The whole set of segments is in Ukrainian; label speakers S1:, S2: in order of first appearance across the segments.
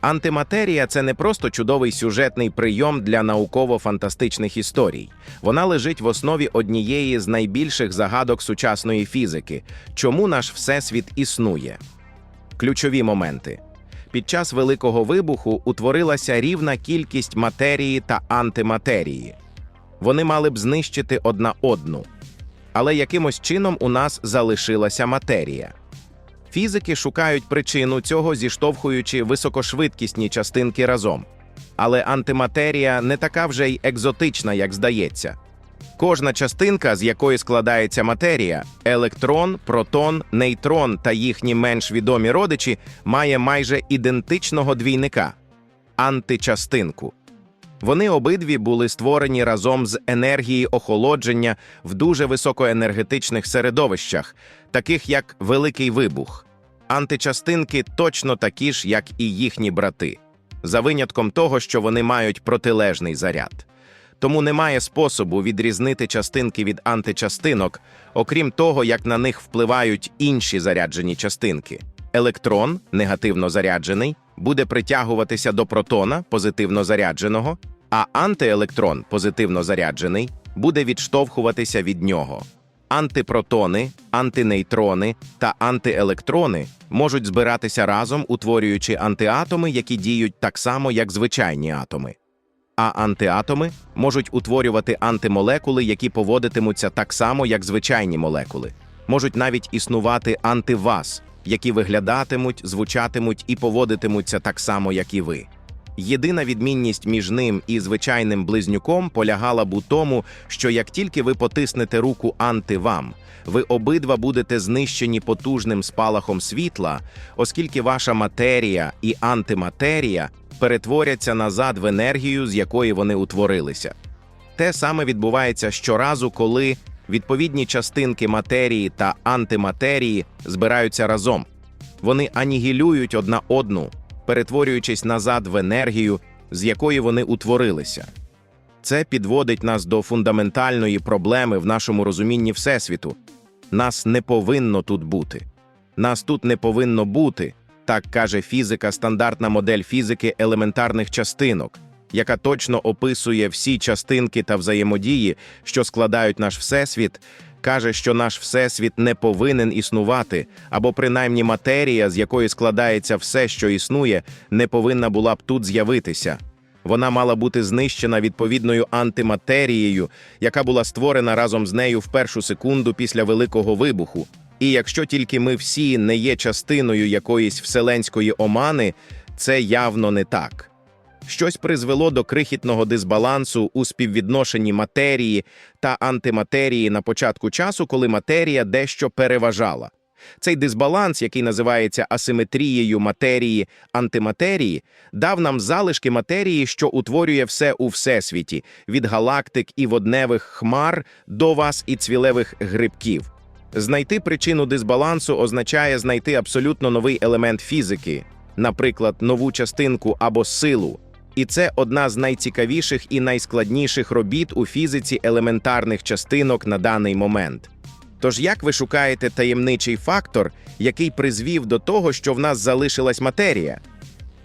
S1: Антиматерія це не просто чудовий сюжетний прийом для науково-фантастичних історій. Вона лежить в основі однієї з найбільших загадок сучасної фізики, чому наш всесвіт існує. Ключові моменти. Під час Великого вибуху утворилася рівна кількість матерії та антиматерії. Вони мали б знищити одна одну. Але якимось чином у нас залишилася матерія. Фізики шукають причину цього, зіштовхуючи високошвидкісні частинки разом. Але антиматерія не така вже й екзотична, як здається. Кожна частинка, з якої складається матерія електрон, протон, нейтрон та їхні менш відомі родичі, має майже ідентичного двійника античастинку. Вони обидві були створені разом з енергії охолодження в дуже високоенергетичних середовищах, таких як Великий Вибух. Античастинки точно такі ж, як і їхні брати, за винятком того, що вони мають протилежний заряд. Тому немає способу відрізнити частинки від античастинок, окрім того, як на них впливають інші заряджені частинки. Електрон, негативно заряджений, буде притягуватися до протона, позитивно зарядженого, а антиелектрон, позитивно заряджений, буде відштовхуватися від нього. Антипротони, антинейтрони та антиелектрони можуть збиратися разом, утворюючи антиатоми, які діють так само, як звичайні атоми. А антиатоми можуть утворювати антимолекули, які поводитимуться так само, як звичайні молекули. Можуть навіть існувати антиваз, які виглядатимуть, звучатимуть і поводитимуться так само, як і ви. Єдина відмінність між ним і звичайним близнюком полягала б у тому, що як тільки ви потиснете руку антивам, ви обидва будете знищені потужним спалахом світла, оскільки ваша матерія і антиматерія перетворяться назад в енергію, з якої вони утворилися. Те саме відбувається щоразу, коли відповідні частинки матерії та антиматерії збираються разом. Вони анігілюють одна одну, перетворюючись назад в енергію, з якої вони утворилися. Це підводить нас до фундаментальної проблеми в нашому розумінні Всесвіту. Нас не повинно тут бути. Нас тут не повинно бути, так каже фізика, стандартна модель фізики елементарних частинок, яка точно описує всі частинки та взаємодії, що складають наш всесвіт, каже, що наш всесвіт не повинен існувати, або принаймні матерія, з якої складається все, що існує, не повинна була б тут з'явитися. Вона мала бути знищена відповідною антиматерією, яка була створена разом з нею в першу секунду після Великого вибуху. І якщо тільки ми всі не є частиною якоїсь вселенської омани, це явно не так. Щось призвело до крихітного дисбалансу у співвідношенні матерії та антиматерії на початку часу, коли матерія дещо переважала. Цей дисбаланс, який називається асиметрією матерії антиматерії, дав нам залишки матерії, що утворює все у всесвіті, від галактик і водневих хмар до вас і цвілевих грибків. Знайти причину дисбалансу означає знайти абсолютно новий елемент фізики, наприклад, нову частинку або силу. І це одна з найцікавіших і найскладніших робіт у фізиці елементарних частинок на даний момент. Тож як ви шукаєте таємничий фактор, який призвів до того, що в нас залишилась матерія?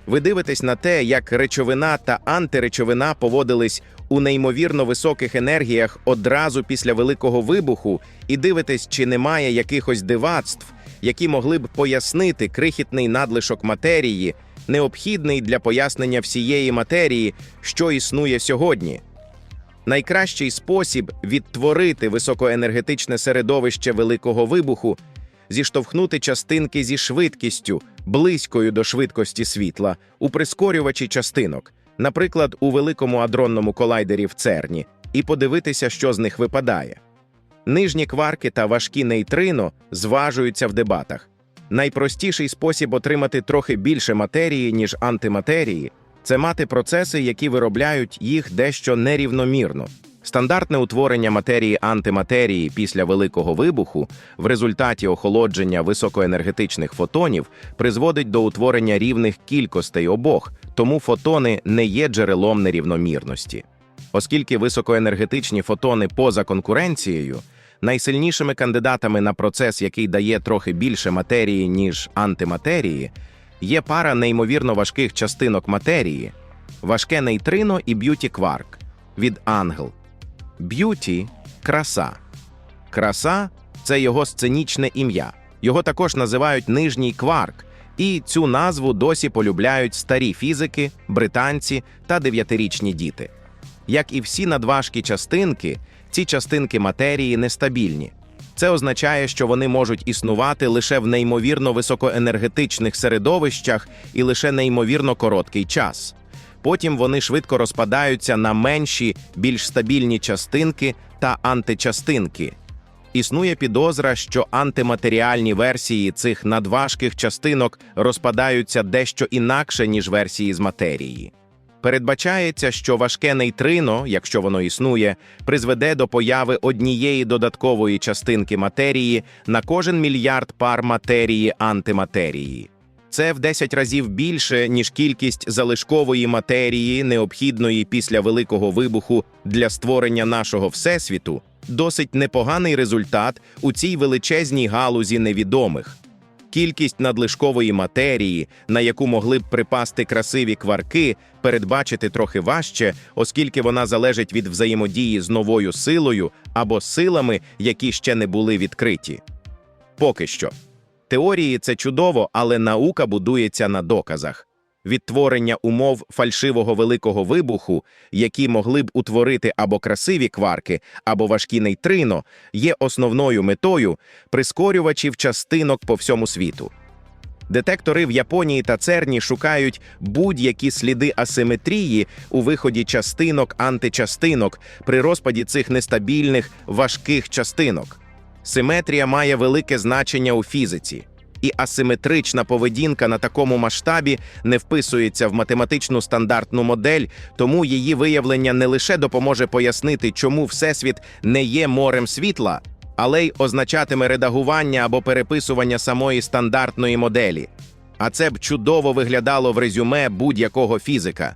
S1: Ви дивитесь на те, як речовина та антиречовина поводились у неймовірно високих енергіях одразу після великого вибуху, і дивитесь, чи немає якихось дивацтв, які могли б пояснити крихітний надлишок матерії, необхідний для пояснення всієї матерії, що існує сьогодні. Найкращий спосіб відтворити високоенергетичне середовище великого вибуху зіштовхнути частинки зі швидкістю, близькою до швидкості світла, у прискорювачі частинок, наприклад, у великому адронному колайдері в Церні, і подивитися, що з них випадає. Нижні кварки та важкі нейтрино зважуються в дебатах. Найпростіший спосіб отримати трохи більше матерії, ніж антиматерії, це мати процеси, які виробляють їх дещо нерівномірно. Стандартне утворення матерії антиматерії після великого вибуху в результаті охолодження високоенергетичних фотонів призводить до утворення рівних кількостей обох, тому фотони не є джерелом нерівномірності. Оскільки високоенергетичні фотони поза конкуренцією, найсильнішими кандидатами на процес, який дає трохи більше матерії, ніж антиматерії, Є пара неймовірно важких частинок матерії, важке нейтрино і б'юті-кварк від Ангел. Б'юті краса. Краса це його сценічне ім'я. Його також називають нижній кварк, і цю назву досі полюбляють старі фізики, британці та дев'ятирічні діти. Як і всі надважкі частинки, ці частинки матерії нестабільні. Це означає, що вони можуть існувати лише в неймовірно високоенергетичних середовищах і лише неймовірно короткий час. Потім вони швидко розпадаються на менші, більш стабільні частинки та античастинки. Існує підозра, що антиматеріальні версії цих надважких частинок розпадаються дещо інакше, ніж версії з матерії. Передбачається, що важке нейтрино, якщо воно існує, призведе до появи однієї додаткової частинки матерії на кожен мільярд пар матерії антиматерії. Це в 10 разів більше, ніж кількість залишкової матерії, необхідної після Великого вибуху для створення нашого Всесвіту, досить непоганий результат у цій величезній галузі невідомих. Кількість надлишкової матерії, на яку могли б припасти красиві кварки, передбачити трохи важче, оскільки вона залежить від взаємодії з новою силою або силами, які ще не були відкриті. Поки що. Теорії це чудово, але наука будується на доказах. Відтворення умов фальшивого великого вибуху, які могли б утворити або красиві кварки, або важкі нейтрино, є основною метою прискорювачів частинок по всьому світу. Детектори в Японії та ЦЕРНі шукають будь-які сліди асиметрії у виході частинок античастинок при розпаді цих нестабільних важких частинок. Симетрія має велике значення у фізиці, і асиметрична поведінка на такому масштабі не вписується в математичну стандартну модель, тому її виявлення не лише допоможе пояснити, чому Всесвіт не є морем світла, але й означатиме редагування або переписування самої стандартної моделі. А це б чудово виглядало в резюме будь-якого фізика.